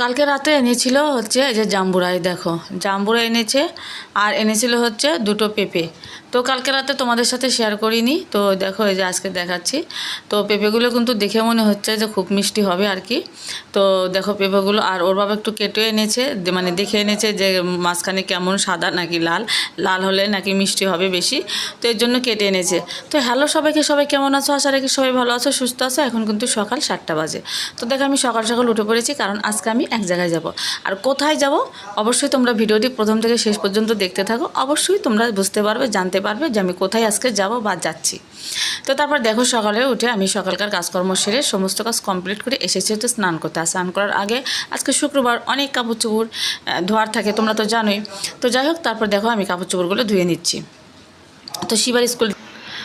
কালকে রাতে এনেছিল হচ্ছে যে জাম্বুরাই দেখো। জাম্বুরা এনেছে আর এনেছিল হচ্ছে দুটো পেঁপে। তো কালকে রাতে তোমাদের সাথে শেয়ার করিনি। তো দেখো এই যে আজকে দেখাচ্ছি। তো পেঁপেগুলো কিন্তু দেখে মনে হচ্ছে যে খুব মিষ্টি হবে আর কি। তো দেখো পেঁপেগুলো, আর ওর বাবা একটু কেটে এনেছে মানে দেখে এনেছে যে মাঝখানে কেমন সাদা নাকি লাল। লাল হলে নাকি মিষ্টি হবে বেশি। তো এর জন্য কেটে এনেছে। তো হ্যালো সবাইকে, সবাই কেমন আছো? আশা রাখি সবাই ভালো আছো, সুস্থ আছো। এখন কিন্তু সকাল সাতটা বাজে। তো দেখো আমি সকাল সকাল উঠে পড়েছি, কারণ আজকে আমি এক জায়গায় যাব। আর কোথায় যাব? অবশ্যই তোমরা ভিডিওটি প্রথম থেকে শেষ পর্যন্ত দেখতে থাকো। অবশ্যই তোমরা বুঝতে পারবে, জানতে পারবে যে আমি কোথায় আজকে যাব বা যাচ্ছি। তো তারপর দেখো সকালে উঠে আমি সকালকার কাজকর্ম সেরে সমস্ত কাজ কমপ্লিট করে এসেছি তো স্নান করতে। আর স্নান করার আগে আজকে শুক্রবার অনেক কাপড় চোপড় ধোয়ার থাকে, তোমরা তো জানোই। তো যাই হোক, তারপর দেখো আমি কাপড় চোপড়গুলো ধুয়ে নিচ্ছি। তো শিবার স্কুল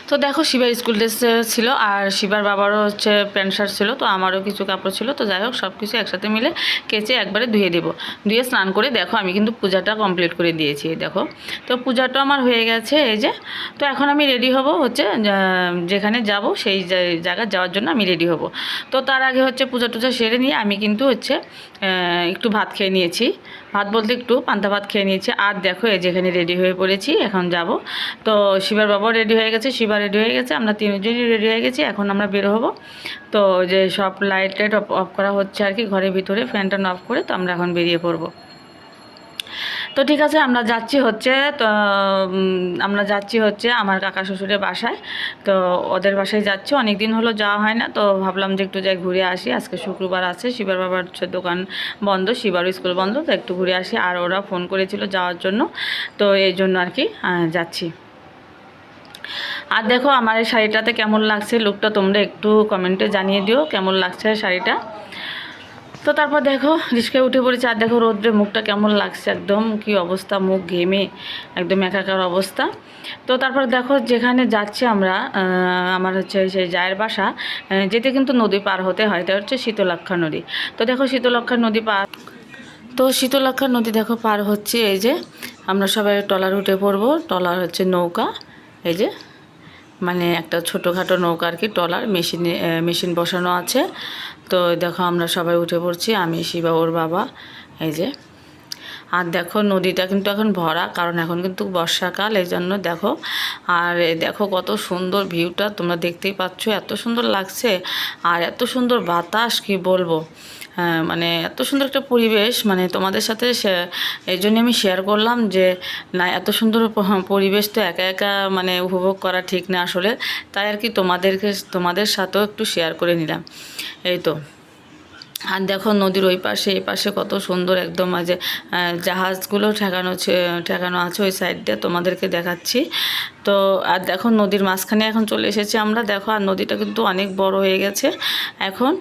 তো দেখো শিবার স্কুল ড্রেস ছিল আর শিবার বাবারও হচ্ছে প্যান্ট শার্ট ছিল, তো আমারও কিছু কাপড় ছিল, তো যাই হোক সব কিছু একসাথে মিলে কেচে একবারে ধুয়ে দেবো। ধুয়ে স্নান করে দেখো আমি কিন্তু পূজাটা কমপ্লিট করে দিয়েছি দেখো। তো পূজাটা আমার হয়ে গেছে, এই যে। তো এখন আমি রেডি হব হচ্ছে যেখানে যাব সেই জা- জায়গায় যাওয়ার জন্য আমি রেডি হব। তো তার আগে হচ্ছে পূজা টুজা সেরে নিয়ে আমি কিন্তু হচ্ছে একটু ভাত খেয়ে নিয়েছি। ভাত বলতে একটু পান্তা ভাত খেয়ে নিয়েছি। আর দেখো, এই যেখানে রেডি হয়ে পড়েছি, এখন যাব। তো শিবার বাবাও রেডি হয়ে গেছে, শিবা রেডি হয়ে গেছে, আমরা তিনজনই রেডি হয়ে গেছি, এখন আমরা বের হব। তো যে সব লাইট টাইট অফ করা হচ্ছে আর কি, ঘরের ভিতরে ফ্যান ট্যান অফ করে তো আমরা এখন বেরিয়ে পড়ব। তো ঠিক আছে, আমরা যাচ্ছি হচ্ছে, তো আমরা যাচ্ছি হচ্ছে আমার কাকা শ্বশুরের বাসায়। তো ওদের বাসায় যাচ্ছি অনেক দিন হলো যাওয়া হয় না, তো ভাবলাম যে একটু যাই ঘুরে আসি। আজকে শুক্রবার আছে, শিবার বাবার দোকান বন্ধ শিবারও স্কুল বন্ধ, তো একটু ঘুরে আসি। আর ওরা ফোন করেছিল যাওয়ার জন্য, তো এই জন্য আর কি যাচ্ছি। আর দেখো, আমার এই শাড়িটাতে কেমন লাগছে লুকটা তোমরা একটু কমেন্টে জানিয়ে দিও, কেমন লাগছে শাড়িটা? তো তারপর দেখো, রিস্কায় উঠে পড়েছে, আর দেখো রোদ্রে মুখটা কেমন লাগছে একদম, কি অবস্থা, মুখ ঘেমে, একদম একাকার অবস্থা। তো তারপর দেখো, যেখানে যাচ্ছি আমরা আমার হচ্ছে সেই জায়ের বাসা যেতে কিন্তু নদী পার হতে হয় এটা হচ্ছে শীতলক্ষা নদী। তো দেখো শীতলক্ষা নদী পার, তো শীতলক্ষা নদী দেখো পার হচ্ছে, এই যে আমরা সবাই টলার উঠে পড়ব, টলার হচ্ছে নৌকা, এই যে মানে একটা ছোটোখাটো নৌকা আর কি টলার মেশিনে মেশিন বসানো আছে। তো দেখো আমরা সবাই উঠে পড়ছি, আমি, শিবা, ওর বাবা, এই যে। আর দেখো নদীটা কিন্তু এখন ভরা, কারণ এখন কিন্তু বর্ষাকাল, এই জন্য দেখো। আর দেখো কত সুন্দর ভিউটা, তোমরা দেখতেই পাচ্ছ, এত সুন্দর লাগছে, আর এত সুন্দর বাতাস, কি বলব। মানে এত সুন্দর একটা পরিবেশ মানে তোমাদের সাথে এই জন্য আমি শেয়ার করলাম যে, না, এত সুন্দর পরিবেশ তো একা একা মানে উপভোগ করা ঠিক না আসলে। তাই আর কি তোমাদেরকে, তোমাদের সাথেও একটু শেয়ার করে নিলাম। এই তো। আর দেখো নদীর ওই পাশে, এই পাশে কত সুন্দর একদম আজ জাহাজগুলো ঠেকানো ঠেকানো আছে ওই সাইড দিয়ে তোমাদেরকে দেখাচ্ছি। তো, আর দেখো নদীর মাঝখানে এখন চলে এসেছি আমরা। দেখো, আর নদীটা কিন্তু অনেক বড় হয়ে গেছে। এখন,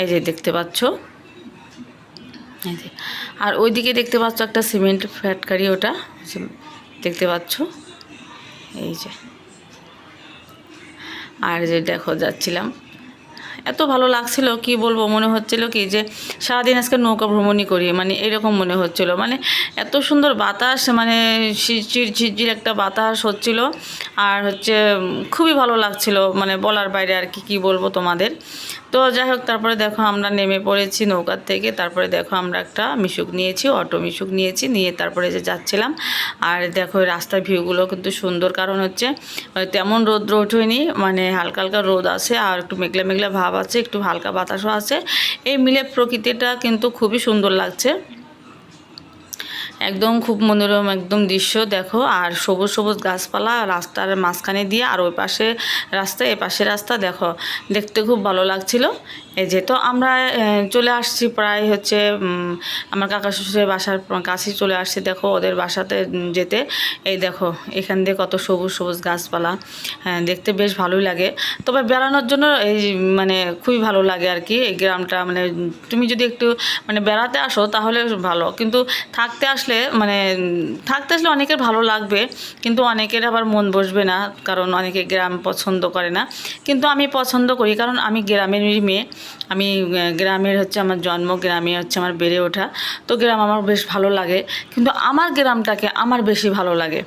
এই যে দেখতে পাচ্ছ আর ওইদিকে দেখতে পাচ্ছ একটা সিমেন্ট ফ্যাটকারি ওটা দেখতে পাচ্ছ? এই যে। আর যে দেখো, যাচ্ছিলাম। এত ভালো লাগছিল, কি বলব, মনে হচ্ছিল কি যে সারাদিন আজকে নৌকা ভ্রমণই করি মানে এরকম মনে হচ্ছিল। মানে এত সুন্দর বাতাস মানে চির ঝিরঝির একটা বাতাস হচ্ছিল। আর হচ্ছে খুবই ভালো লাগছিল মানে বলার বাইরে আর কি, কী বলব তোমাদের। তো যাই হোক তারপরে দেখো আমরা নেমে পড়েছি নৌকার থেকে। তারপরে দেখো আমরা একটা মিশুক নিয়েছি অটো মিশুক নিয়েছি নিয়ে তারপরে যে যাচ্ছিলাম। আর দেখো রাস্তার ভিউগুলো কিন্তু সুন্দর কারণ হচ্ছে আহ, তেমন রোদ্র ওঠেনি মানে হালকা হালকা রোদ আছে আর একটু মেঘলা মেঘলা ভাব আছে একটু হালকা বাতাসও আছে। এই মিলে প্রকৃতিটা কিন্তু খুবই সুন্দর লাগছে। একদম খুব মনোরম একদম দৃশ্য, দেখো। আর সবুজ সবুজ গাছপালা রাস্তার মাঝখানে দিয়ে আর ওই পাশে রাস্তা, এ পাশে রাস্তা, দেখো। দেখতে খুব ভালো লাগছিল। এই যে, তো আমরা চলে আসছি প্রায় হচ্ছে আমার কাকা শ্বশুরের বাসার কাছেই চলে আসছি, দেখো ওদের বাসাতে যেতে। এই দেখো, এখান দিয়ে কত সবুজ সবুজ গাছপালা হ্যাঁ দেখতে বেশ ভালোই লাগে। তবে বেড়ানোর জন্য এই মানে খুবই ভালো লাগে আর কি, এই গ্রামটা মানে তুমি যদি একটু মানে বেড়াতে আসো তাহলে ভালো। কিন্তু থাকতে আসলে মানে থাকতে আসলে অনেকের ভালো লাগবে, কিন্তু অনেকের আবার মন বসবে না, কারণ অনেকে গ্রাম পছন্দ করে না। কিন্তু আমি পছন্দ করি, কারণ আমি গ্রামেরই মেয়ে। আমি গ্রামের হচ্ছে আমার জন্ম, গ্রামে হচ্ছে আমার বেড়ে ওঠা। তো গ্রাম আমার বেশ ভালো লাগে, কিন্তু আমার গ্রামটাকে আমার বেশি ভালো লাগে।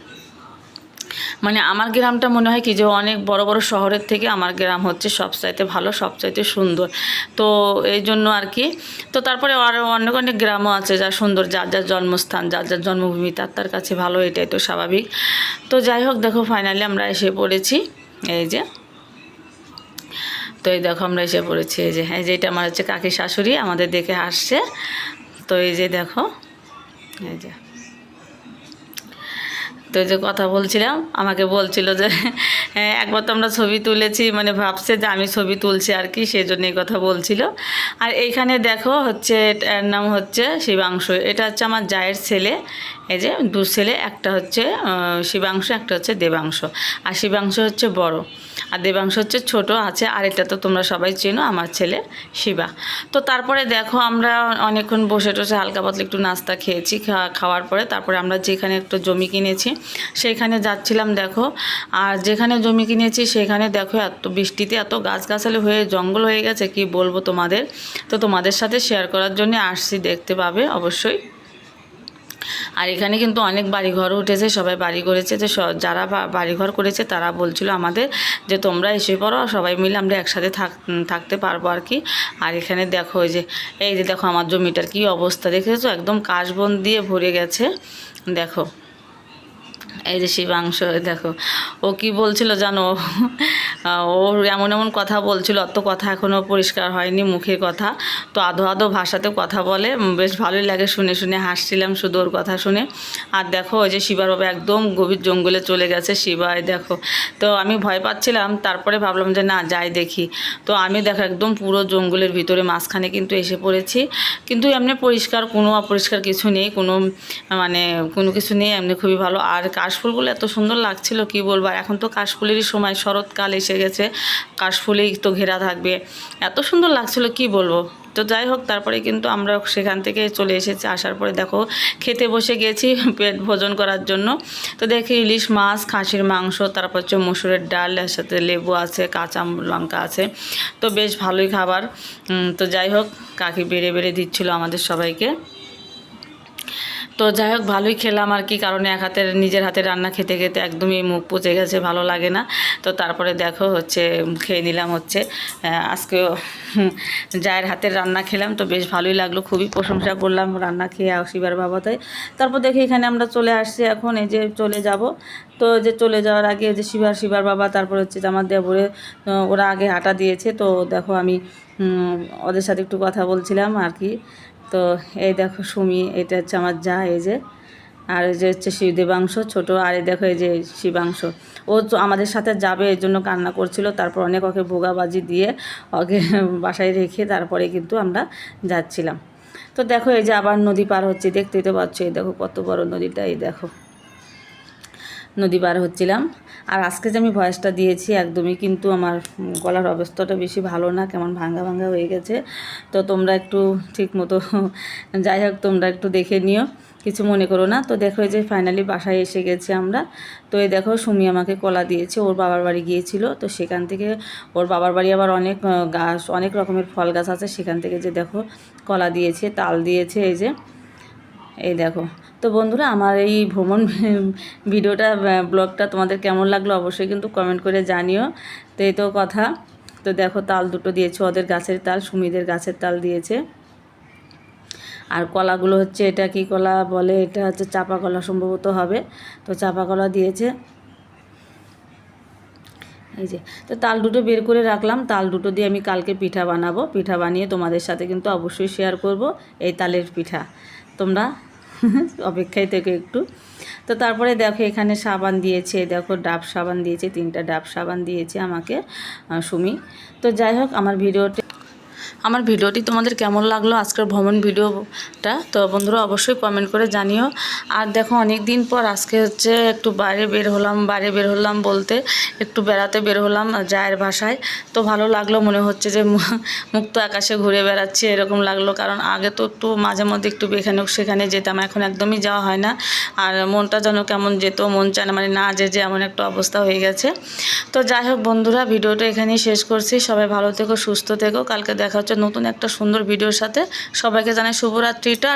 মানে আমার গ্রামটা মনে হয় কি যে অনেক বড় বড় শহরের থেকে আমার গ্রাম হচ্ছে সবচাইতে ভালো, সবচাইতে সুন্দর। তো এই জন্য আর কি। তো তারপরে আরও অনেক অনেক গ্রামও আছে যা সুন্দর, যার যার জন্মস্থান, যার যার জন্মভূমি, তার তার কাছে ভালো, এটাই তো স্বাভাবিক। তো যাই হোক, দেখো ফাইনালি আমরা এসে পড়েছি, এই যে। এই দেখো আমরা এসে পড়েছি এই যে হ্যাঁ যে এটা আমার হচ্ছে কাকি শাশুড়ি আমাদের দেখে হাসছে তো এই যে দেখো এই যে। তো যে কথা বলছিলাম আমাকে বলছিল যে হ্যাঁ, একবার তো আমরা ছবি তুলেছি মানে ভাবছে যে আমি ছবি তুলছি আর কি সেই জন্য এই কথা বলছিল। আর এইখানে দেখো হচ্ছে এর নাম হচ্ছে শিবাংশু এটা হচ্ছে আমার জায়ের ছেলে এই যে দু ছেলে একটা হচ্ছে শিবাংশ একটা হচ্ছে দেবাংশ। আর শিবাংশ হচ্ছে বড়। আর দেবাংশ হচ্ছে ছোট, আছে, আর এটা তো তোমরা সবাই চেনো, আমার ছেলে শিবা। তো তারপরে দেখো আমরা অনেকক্ষণ বসে টসে হালকা পাতলা একটু নাস্তা খেয়েছি খাওয়ার পরে তারপরে আমরা যেখানে একটু জমি কিনেছি সেইখানে যাচ্ছিলাম দেখো। আর যেখানে জমি কিনেছি, সেখানে দেখো এত বৃষ্টিতে এত গাছগাছালি হয়ে জঙ্গল হয়ে গেছে, কি বলব তোমাদের? তো তোমাদের সাথে শেয়ার করার জন্য আসছি, দেখতে পাবে অবশ্যই। আর এখানে কিন্তু অনেক বাড়িঘরও উঠেছে, সবাই বাড়ি করেছে। যে যারা বাড়িঘর করেছে তারা বলছিল আমাদের যে তোমরা এসে পড়ো, সবাই মিলে আমরা একসাথে থাক থাকতে পারব আর কি। আর এখানে দেখো ওই যে, এই যে দেখো আমার জমিটার কি অবস্থা, দেখেছ? একদম কাশবন দিয়ে ভরে গেছে। দেখো এই যে শিবাংশ দেখো। ও কি বলছিল জানো? ও এমন এমন কথা বলছিল, অত কথা এখনও পরিষ্কার হয়নি মুখের কথা। তো আধো আধো ভাষাতে কথা বলে। বেশ ভালোই লাগে শুনে শুনে হাসছিলাম শুধু ওর কথা শুনে। আর দেখো, ওই যে শিবার বাবা একদম গভীর জঙ্গলে চলে গেছে শিবায় দেখো। তো আমি ভয় পাচ্ছিলাম, তারপরে ভাবলাম যে না, যাই দেখি। তো আমি দেখো একদম পুরো জঙ্গলের ভিতরে মাঝখানে কিন্তু এসে পড়েছি। কিন্তু এমনি পরিষ্কার, কোনো অপরিষ্কার কিছু নেই, কোনো মানে কোনো কিছু নেই, এমনি খুবই ভালো। আর কাশফুলগুলো এত সুন্দর লাগছিল, কি বলব? আর এখন তো কাশফুলেরই সময়, শরৎকাল এসে গেছে, কাশফুলেই তো ঘেরা থাকবে। এত সুন্দর লাগছিল, কি বলব? তো যাই হোক, তারপরে কিন্তু আমরা সেখান থেকে চলে এসেছি, আসার পরে দেখো, খেতে বসে গেছি পেট ভোজন করার জন্য। তো দেখি ইলিশ মাছ, খাসির মাংস, তারপর হচ্ছে মুসুরের ডাল, এর সাথে লেবু আছে, কাঁচা লঙ্কা আছে। তো বেশ ভালোই খাবার। তো যাই হোক, কাকি বেড়ে বেড়ে দিচ্ছিল আমাদের সবাইকে। তো যাই হোক ভালোই খেলাম আর কি কারণ এক হাতের নিজের হাতে রান্না খেতে খেতে একদমই মুখ পচে গেছে ভালো লাগে না। তো তারপরে দেখো হচ্ছে খেয়ে নিলাম হচ্ছে হুম, জায়ের হাতের রান্না খেলাম তো বেশ ভালোই লাগল খুবই প্রশংসা করলাম রান্না খেয়ে শিবার বাবাতে। তারপর দেখি এখানে আমরা চলে আসছি এখন এই যে চলে যাব। তো যে চলে যাওয়ার আগে যে শিবার শিবার বাবা তারপর হচ্ছে আমার দেবরে ওরা আগে হাঁটা দিয়েছে তো দেখো আমি ওদের সাথে একটু কথা বলছিলাম আর কি। তো এই দেখো সুমি, এটা হচ্ছে আমার যা, এই যে। আর এই যে হচ্ছে শিব দেবাংশ ছোটো। আর এই দেখো এই যে শিবাংশ। ও তো আমাদের সাথে যাবে, এই জন্য কান্না করছিল। তারপর অনেক ওকে ভোগাবাজি দিয়ে ওকে বাসায় রেখে তারপরে কিন্তু আমরা যাচ্ছিলাম। তো দেখো এই যে আবার নদী পার হচ্ছে, দেখতেই তো পাচ্ছ, এই দেখো কত বড় নদীটা, এই দেখো। নদী পার হচ্ছিলাম। আর আজকে যে আমি ভয়েসটা দিয়েছি, একদমই কিন্তু আমার গলার অবস্থাটা বেশি ভালো না, কেমন ভাঙ্গা ভাঙ্গা হয়ে গেছে। তো তোমরা একটু ঠিক মতো যাই হোক, তোমরা একটু দেখে নিও, কিছু মনে করো না। তো দেখো যে ফাইনালি বাসায় এসে গেছে আমরা। তো এই দেখো সুমি আমাকে কলা দিয়েছে, ওর বাবার বাড়ি গিয়েছিল। তো সেখান থেকে ওর বাবার বাড়ি আবার অনেক গাছ, অনেক রকমের ফল গাছ আছে। সেখান থেকে যে দেখো কলা দিয়েছে, তাল দিয়েছে এই যে। এই দেখো তো বন্ধুরা, আমার এই ভ্রমণ ভিডিওটা ব্লগটা তোমাদের কেমন লাগল অবশ্যই কিন্তু কমেন্ট করে জানিও। তো এই তো কথা। তো দেখো, তাল দুটো দিয়েছে, ওদের গাছের তাল, সুমিদের গাছের তাল দিয়েছে। আর কলাগুলো হচ্ছে, এটা কি কলা বলে? এটা হচ্ছে চাপা কলা সম্ভবত হবে। তো চাপা কলা দিয়েছে। এই যে, তো তাল দুটো বের করে রাখলাম। তাল দুটো দিয়ে আমি কালকে পিঠা বানাবো। পিঠা বানিয়ে তোমাদের সাথে কিন্তু অবশ্যই শেয়ার করব এই তালের পিঠা। তোমরা অপেক্ষায় থেকে একটু। তো তারপরে দেখো এখানে সাবান দিয়েছে, দেখো ডাব সাবান দিয়েছে, তিনটা ডাব সাবান দিয়েছে আমাকে সুমি। তো যাই হোক, আমার ভিডিওটি আমার ভিডিওটি তোমাদের কেমন লাগল? আজকের ভ্রমণ ভিডিওটা তো বন্ধুরা অবশ্যই কমেন্ট করে জানিও। আর দেখো অনেক দিন পর আজকে হচ্ছে একটু বাইরে বের হলাম, বাইরে বের হলাম বলতে একটু বেড়াতে বের হলাম জায়ের ভাষায় তো ভালো লাগল, মনে হচ্ছে যে মুক্ত আকাশে ঘুরে বেড়াচ্ছি, এরকম লাগল। কারণ আগে তো একটু মাঝে মধ্যে একটু এখানে সেখানে যেতাম, এখন একদমই যাওয়া হয় না। আর মনটা যেন কেমন যেত, মন চায় না মানে না যে যে এমন একটা অবস্থা হয়ে গেছে। তো যাই হোক বন্ধুরা, ভিডিওটা এখানেই শেষ করছি। সবাই ভালো থেকো, সুস্থ থেকো। কালকে দেখা হচ্ছে নতুন একটা সুন্দর ভিডিওর সাথে সবাইকে জানাই শুভরাত্রিটা